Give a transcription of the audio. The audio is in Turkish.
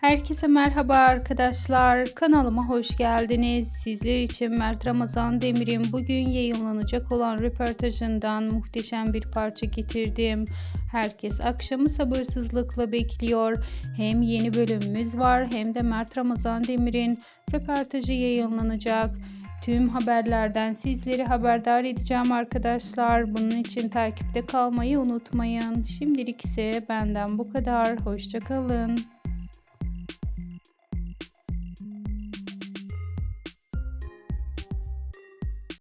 Herkese merhaba arkadaşlar. Kanalıma hoş geldiniz. Sizler için Mert Ramazan Demir'in bugün yayınlanacak olan röportajından muhteşem bir parça getirdim. Herkes akşamı sabırsızlıkla bekliyor. Hem yeni bölümümüz var hem de Mert Ramazan Demir'in röportajı yayınlanacak. Tüm haberlerden sizleri haberdar edeceğim arkadaşlar. Bunun için takipte kalmayı unutmayın. Şimdilik ise benden bu kadar. Hoşçakalın.